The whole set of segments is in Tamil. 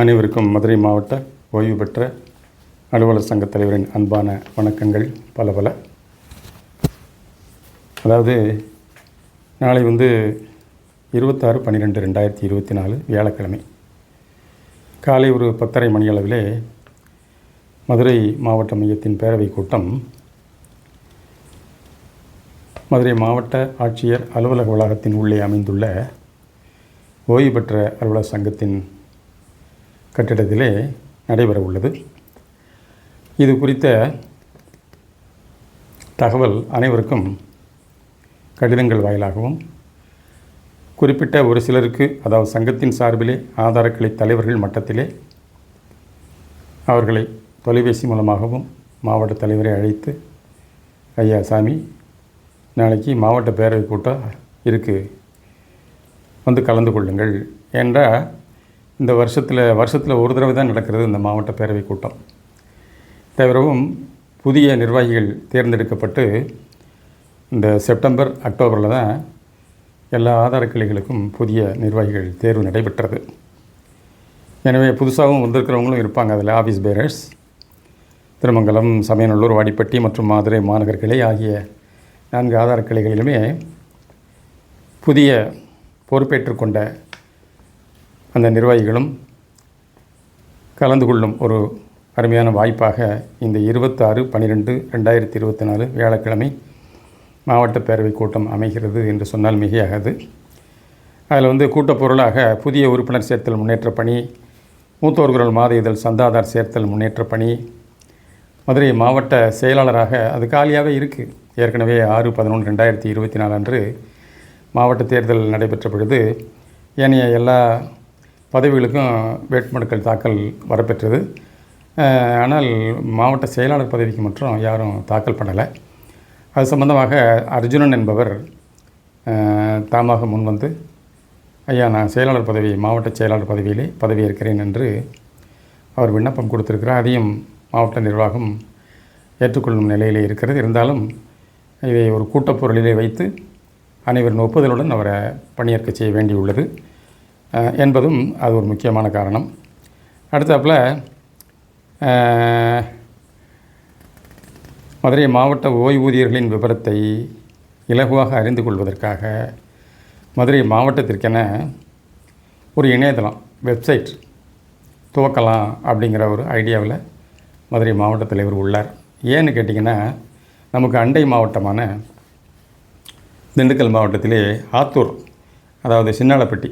அனைவருக்கும் மதுரை மாவட்ட ஓய்வு பெற்ற அலுவலர் சங்கத் தலைவரின் அன்பான வணக்கங்கள் பல பல. அதாவது நாளை வந்து இருபத்தாறு பன்னிரெண்டு ரெண்டாயிரத்தி இருபத்தி நாலு வியாழக்கிழமை. காலை ஒரு பத்தரை மணி அளவிலே மதுரை மாவட்ட மையத்தின் பேரவைக் கூட்டம் மதுரை மாவட்ட ஆட்சியர் அலுவலக வளாகத்தின் உள்ளே அமைந்துள்ள ஓய்வு பெற்ற அலுவலர் சங்கத்தின் கட்டிடத்திலே நடைபெற உள்ளது. இது குறித்த தகவல் அனைவருக்கும் கடிதங்கள் வாயிலாகவும் குறிப்பிட்ட ஒரு சிலருக்கு அதாவது சங்கத்தின் சார்பிலே ஆதாரக்கிளை தலைவர்கள் மட்டத்திலே அவர்களை தொலைபேசி மூலமாகவும் மாவட்ட தலைவரை அழைத்து ஐயா சாமி நாளைக்கு மாவட்ட பேரவை கூட்டம் இருக்குது வந்து கலந்து கொள்ளுங்கள் என்றால் இந்த வருஷத்தில் வருஷத்தில் ஒரு தடவை தான் நடக்கிறது இந்த மாவட்ட பேரவை கூட்டம். தவிரவும் புதிய நிர்வாகிகள் தேர்ந்தெடுக்கப்பட்டு இந்த செப்டம்பர் அக்டோபரில் தான் எல்லா ஆதார கிளைகளுக்கும் புதிய நிர்வாகிகள் தேர்வு நடைபெற்றது. எனவே புதுசாகவும் வந்திருக்கிறவங்களும் இருப்பாங்க அதில் ஆஃபீஸ் பேரர்ஸ் திருமங்கலம் சமயநல்லூர் வாடிப்பட்டி மற்றும் மாதுரை மாநகர் கிளை ஆகிய நான்கு ஆதார கிளைகளிலுமே புதிய பொறுப்பேற்றுக்கொண்ட அந்த நிர்வாகிகளும் கலந்து கொள்ளும் ஒரு அருமையான வாய்ப்பாக இந்த இருபத்தாறு பன்னிரெண்டு ரெண்டாயிரத்தி இருபத்தி நாலு வியாழக்கிழமை மாவட்ட பேரவை கூட்டம் அமைகிறது என்று சொன்னால் மிகையாகாது. அதில் வந்து கூட்டப்பொருளாக புதிய உறுப்பினர் சேர்த்தல் முன்னேற்ற பணி மூத்தோர் குரல் மாத இதழ் சந்தாதார் சேர்த்தல் முன்னேற்ற பணி மதுரை மாவட்ட செயலாளராக அது காலியாகவே இருக்குது ஏற்கனவே ஆறு பதினொன்று ரெண்டாயிரத்தி இருபத்தி நாலு அன்று மாவட்ட தேர்தல் நடைபெற்ற பொழுது ஏனைய எல்லா பதவிகளுக்கும் வேட்புமனுக்கள் தாக்கல் வரப்பெற்றது. ஆனால் மாவட்ட செயலாளர் பதவிக்கு மட்டும் யாரும் தாக்கல் பண்ணலை. அது சம்பந்தமாக அர்ஜுனன் என்பவர் தாமாக முன்வந்து ஐயா நான் செயலாளர் பதவி மாவட்ட செயலாளர் பதவியிலே பதவியேற்கிறேன் என்று அவர் விண்ணப்பம் கொடுத்திருக்கிறார். அதையும் மாவட்ட நிர்வாகம் ஏற்றுக்கொள்ளும் நிலையிலே இருக்கிறது. இருந்தாலும் இதை ஒரு கூட்டப்பொருளிலே வைத்து அனைவரின் ஒப்புதலுடன் அவரை பணியேற்க செய்ய வேண்டியுள்ளது. என்பதும் அது ஒரு முக்கியமான காரணம். அடுத்தாப்புல மதுரை மாவட்ட ஓய்வூதியர்களின் விவரத்தை இலகுவாக அறிந்து கொள்வதற்காக மதுரை மாவட்டத்திற்கென ஒரு இணையதளம் வெப்சைட் துவக்கலாம் அப்படிங்கிற ஒரு ஐடியாவில் மதுரை மாவட்ட தலைவர் உள்ளார். ஏன்னு கேட்டிங்கன்னா நமக்கு அண்டை மாவட்டமான திண்டுக்கல் மாவட்டத்திலே ஆத்தூர் அதாவது சின்னாளப்பட்டி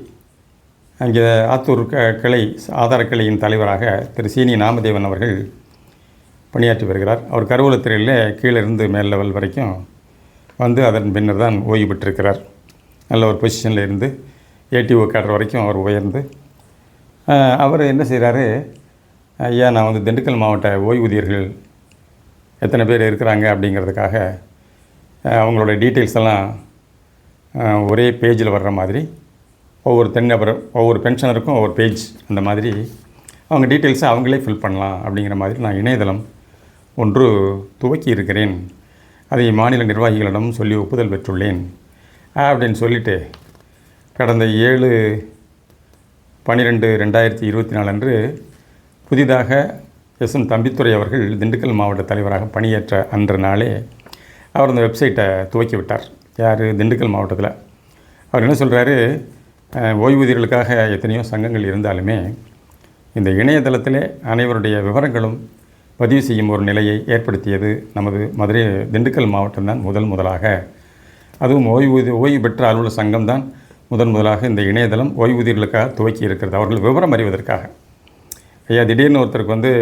அங்கே ஆத்தூர் க கிளை ஆதார கிளையின் தலைவராக திரு சீனி நாமதேவன் அவர்கள் பணியாற்றி வருகிறார். அவர் கருவூலத்துறையில் கீழே இருந்து மேல் லெவல் வரைக்கும் வந்து அதன் பின்னர் தான் ஓய்வு பெற்றிருக்கிறார். நல்ல ஒரு பொசிஷனில் இருந்து ஏடிஓ கேடர் வரைக்கும் அவர் உயர்ந்து அவர் என்ன செய்கிறாரு ஐயா நான் வந்து திண்டுக்கல் மாவட்ட ஓய்வூதியர்கள் எத்தனை பேர் இருக்கிறாங்க அப்படிங்கிறதுக்காக அவங்களோட டீட்டெயில்ஸ் எல்லாம் ஒரே பேஜில் வர்ற மாதிரி ஒவ்வொரு தனிநபரும் ஒவ்வொரு பென்ஷனருக்கும் ஒவ்வொரு பேஜ் அந்த மாதிரி அவங்க டீட்டெயில்ஸை அவங்களே ஃபில் பண்ணலாம் அப்படிங்கிற மாதிரி நான் இணையதளம் ஒன்று துவக்கி இருக்கிறேன். அதை மாநில நிர்வாகிகளிடம் சொல்லி ஒப்புதல் பெற்றுள்ளேன். அப்படின்னு சொல்லிட்டு கடந்த ஏழு பன்னிரெண்டு ரெண்டாயிரத்தி இருபத்தி நாலு அன்று புதிதாக எஸ். எம். தம்பித்துறை அவர்கள் திண்டுக்கல் மாவட்ட தலைவராக பணியேற்ற அன்ற நாளே அவர் அந்த வெப்சைட்டை துவக்கி விட்டார் யார்? திண்டுக்கல் மாவட்டத்தில். அவர் என்ன சொல்கிறாரு ஓய்வூதியர்களுக்காக எத்தனையோ சங்கங்கள் இருந்தாலுமே இந்த இணையதளத்திலே அனைவருடைய விவரங்களும் பதிவு செய்யும் ஒரு நிலையை ஏற்படுத்தியது நமது மதுரை திண்டுக்கல் மாவட்டம்தான் முதல் முதலாக. அதுவும் ஓய்வூதிய ஓய்வு பெற்ற அலுவலர் சங்கம் தான் முதன் முதலாக இந்த இணையதளம் ஓய்வூதியர்களுக்காக துவக்கி இருக்கிறது. அவர்கள் விவரம் அறிவதற்காக. ஐயா திடீர்னு ஒருத்தருக்கு வந்து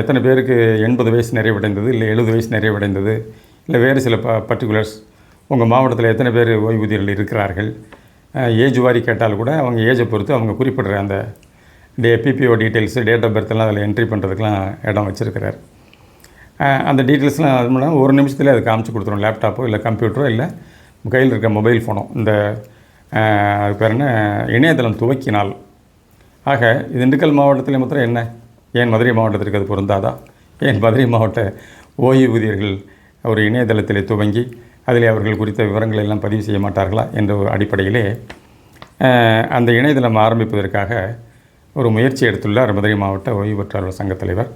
எத்தனை பேருக்கு எண்பது வயசு நிறைவடைந்தது இல்லை எழுபது வயசு நிறைவடைந்தது இல்லை வேறு சில ப பர்டிகுலர்ஸ் உங்கள் மாவட்டத்தில் எத்தனை பேர் ஓய்வூதியர்கள் இருக்கிறார்கள் ஏஜ் வாரி கேட்டால் கூட அவங்க ஏஜை பொறுத்து அவங்க குறிப்பிடுற அந்த டே பிபிஓ டீட்டெயில்ஸு டேட் ஆஃப் பர்த்லாம் அதில் என்ட்ரி பண்ணுறதுக்கெலாம் இடம் வச்சுருக்கிறார். அந்த டீட்டெயில்ஸ்லாம் அது மூலம் ஒரு நிமிஷத்தில் அது காமிச்சு கொடுத்துரும் லேப்டாப்போ இல்லை கம்ப்யூட்டரோ இல்லை கையில் இருக்க மொபைல் ஃபோனோ இந்த அது பேர் என்ன? இணையதளம் துவக்கினால். ஆக இது திண்டுக்கல் மாவட்டத்தில் மாத்திரம் என்ன? ஏன் மதுரை மாவட்டத்திற்கு அது பொருந்தாதா? ஏன் மதுரை மாவட்ட ஓய்வூதியர்கள் ஒரு இணையதளத்தில் துவங்கி அதில் அவர்கள் குறித்த விவரங்களை எல்லாம் பதிவு செய்ய மாட்டார்களா என்ற ஒரு அடிப்படையிலே அந்த இணையதளம் ஆரம்பிப்பதற்காக ஒரு முயற்சி எடுத்துள்ளார் மதுரை மாவட்ட ஓய்வு பெற்றாளர் சங்க தலைவர்.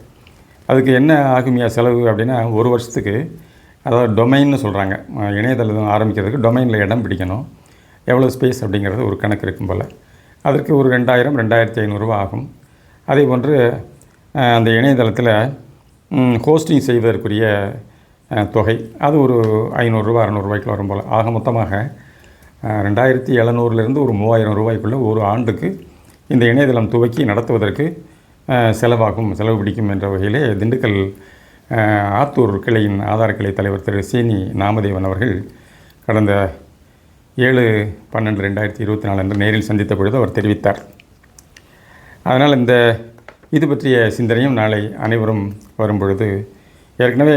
அதுக்கு என்ன ஆகுமியா செலவு அப்படின்னா ஒரு வருஷத்துக்கு அதாவது டொமைன்னு சொல்கிறாங்க இணையதளம் ஆரம்பிக்கிறதுக்கு டொமைனில் இடம் பிடிக்கணும். எவ்வளோ ஸ்பேஸ் அப்படிங்கிறது ஒரு கணக்கு இருக்கும் போல். அதற்கு ஒரு ரெண்டாயிரம் ரெண்டாயிரத்தி ஐநூறுரூவா ஆகும். அதே போன்று அந்த இணையதளத்தில் ஹோஸ்டிங் செய்வதற்குரிய தொகை. அது ஒரு ஐநூறுரூவா அறநூறுவாய்க்கு வரும் போல். ஆக மொத்தமாக ரெண்டாயிரத்தி எழுநூறுலேருந்து ஒரு மூவாயிரம் ரூபாய்க்குள்ளே ஒரு ஆண்டுக்கு இந்த இணையதளம் துவக்கி நடத்துவதற்கு செலவாகும் செலவு பிடிக்கும் என்ற வகையிலே திண்டுக்கல் ஆத்தூர் கிளையின் ஆதார கிளை தலைவர் திரு சீனி நாமதேவன் அவர்கள் கடந்த ஏழு பன்னெண்டு ரெண்டாயிரத்தி இருபத்தி நாலு அன்று நேரில் சந்தித்த பொழுது அவர் தெரிவித்தார். அதனால் இந்த இது பற்றிய சிந்தனையும் நாளை அனைவரும் வரும்பொழுது ஏற்கனவே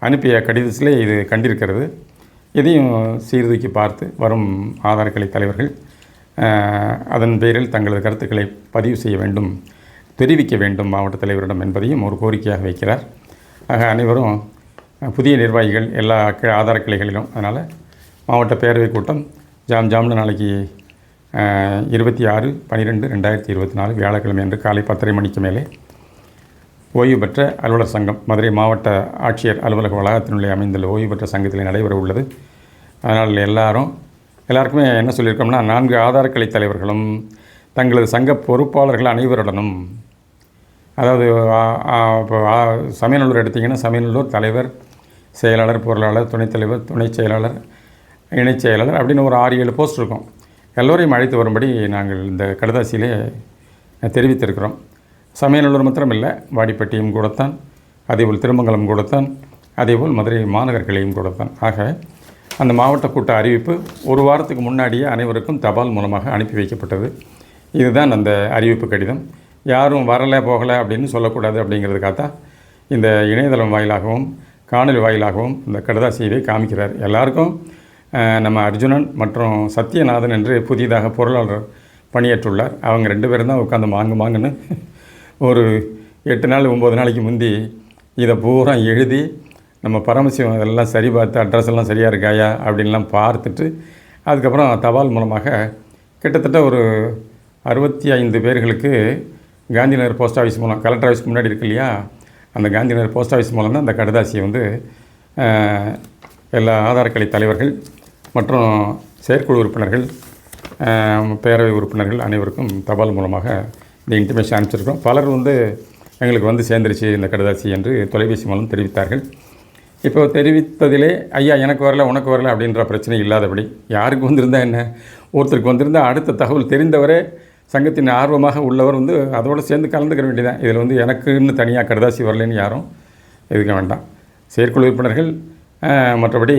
அனுப்பிய கடிதத்திலே இது கண்டிருக்கிறது. இதையும் சீர்தூக்கி பார்த்து வரும் ஆதாரக்கலை தலைவர்கள் அதன் பேரில் தங்களது கருத்துக்களை பதிவு செய்ய வேண்டும் தெரிவிக்க வேண்டும் மாவட்ட தலைவரிடம் என்பதையும் ஒரு கோரிக்கையாக வைக்கிறார். ஆக அனைவரும் புதிய நிர்வாகிகள் எல்லா க- ஆதார கிளைகளிலும் அதனால் மாவட்ட பேரவைக் கூட்டம் ஜாம் ஜாம்னு நாளைக்கு இருபத்தி ஆறு பன்னிரெண்டு ரெண்டாயிரத்தி இருபத்தி நாலு வியாழக்கிழமை அன்று காலை பத்தரை மணிக்கு மேலே ஓய்வு பெற்ற அலுவலர் சங்கம் மதுரை மாவட்ட ஆட்சியர் அலுவலக வளாகத்தினுள்ளே அமைந்துள்ள ஓய்வு பெற்ற சங்கத்தில் நடைபெற உள்ளது. அதனால் எல்லாரும் எல்லாருக்குமே என்ன சொல்லியிருக்கோம்னா நான்கு ஆதாரக்கலை தலைவர்களும் தங்களது சங்க பொறுப்பாளர்கள் அனைவருடனும் அதாவது இப்போ சமயநல்லூர் எடுத்திங்கன்னா சமயநல்லூர் தலைவர் செயலாளர் பொருளாளர் துணைத் தலைவர் துணைச் செயலாளர் இணைச் செயலாளர் அப்படின்னு ஒரு ஆறு ஏழு போஸ்ட் இருக்கும். எல்லோரையும் அழைத்து வரும்படி நாங்கள் இந்த கடதாசியிலே தெரிவித்திருக்கிறோம். சமயநல்லூர் மாத்திரமில்லை வாடிப்பட்டியும் கூடத்தான் அதேபோல் திருமங்கலம் கூடத்தான் அதேபோல் மதுரை மாநகர்களையும் கூடத்தான். ஆக அந்த மாவட்ட கூட்ட அறிவிப்பு ஒரு வாரத்துக்கு முன்னாடியே அனைவருக்கும் தபால் மூலமாக அனுப்பி வைக்கப்பட்டது. இதுதான் அந்த அறிவிப்பு கடிதம். யாரும் வரலை போகலை அப்படின்னு சொல்லக்கூடாது அப்படிங்கிறதுக்காக தான் இந்த இணையதளம் வாயிலாகவும் காணொலி வாயிலாகவும் இந்த கடுதாசியவை காமிக்கிறார். எல்லாருக்கும் நம்ம அர்ஜுனன் மற்றும் சத்யநாதன் என்று புதிதாக பொருளாளர் பணியேற்றுள்ளார். அவங்க ரெண்டு பேரும் தான் உட்காந்து மாங்கு மாங்குன்னு ஒரு எட்டு நாள் ஒம்பது நாளைக்கு முந்தி இதை பூரா எழுதி நம்ம பரமசிவம் இதெல்லாம் சரி பார்த்து அட்ரஸ் எல்லாம் சரியாக இருக்காயா அப்படின்லாம் பார்த்துட்டு அதுக்கப்புறம் தபால் மூலமாக கிட்டத்தட்ட ஒரு அறுபத்தி ஐந்து பேர்களுக்கு காந்திநகர் போஸ்ட் ஆஃபீஸ் மூலம் கலெக்டர் ஆஃபீஸ்க்கு முன்னாடி இருக்கு இல்லையா? அந்த காந்திநகர் போஸ்ட் ஆஃபீஸ் மூலம் தான் அந்த கடுதாசியை வந்து எல்லா ஆதாரக்கலை தலைவர்கள் மற்றும் செயற்குழு உறுப்பினர்கள் பேரவை உறுப்பினர்கள் அனைவருக்கும் தபால் மூலமாக இந்த இன்டிமேஷன் அனுப்பிச்சிருக்கோம் பலர் வந்து எங்களுக்கு வந்து சேர்ந்துருச்சு இந்த கடுதாசி என்று தொலைபேசி மூலம் தெரிவித்தார்கள். இப்போ தெரிவித்ததிலே ஐயா எனக்கு வரல உனக்கு வரல அப்படின்ற பிரச்சனை இல்லாதபடி யாருக்கு வந்திருந்தா என்ன? ஒருத்தருக்கு வந்திருந்தால் அடுத்த தகவல் தெரிந்தவரே சங்கத்தின் ஆர்வமாக உள்ளவர் வந்து அதோடு சேர்ந்து கலந்துக்கிற வேண்டியதான் இதில் வந்து எனக்குன்னு தனியாக கடுதாசி வரலைன்னு யாரும் எதுக்க வேண்டாம். செயற்குழு உறுப்பினர்கள் மற்றபடி மற்றபடி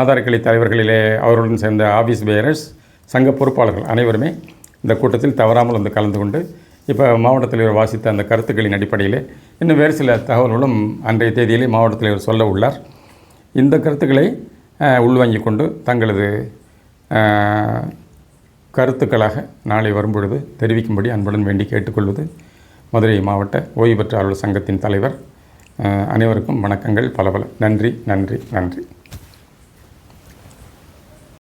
ஆதாரக்கிளை தலைவர்களிலே அவர்களுடன் சேர்ந்த ஆஃபீஸ் பேரர்ஸ் சங்க பொறுப்பாளர்கள் அனைவருமே இந்த கூட்டத்தில் தவறாமல் வந்து கலந்து கொண்டு இப்போ மாவட்ட தலைவர் வாசித்த அந்த கருத்துக்களின் அடிப்படையில் இன்னும் வேறு சில தகவல்களும் அன்றைய தேதியிலே மாவட்ட தலைவர் சொல்ல உள்ளார். இந்த கருத்துக்களை உள்வாங்கி கொண்டு தங்களது கருத்துக்களாக நாளை வரும்பொழுது தெரிவிக்கும்படி அன்புடன் வேண்டி கேட்டுக்கொள்வது மதுரை மாவட்ட ஓய்வு பெற்ற அலுவலர் சங்கத்தின் தலைவர். அனைவருக்கும் வணக்கங்கள். பல பல நன்றி நன்றி நன்றி.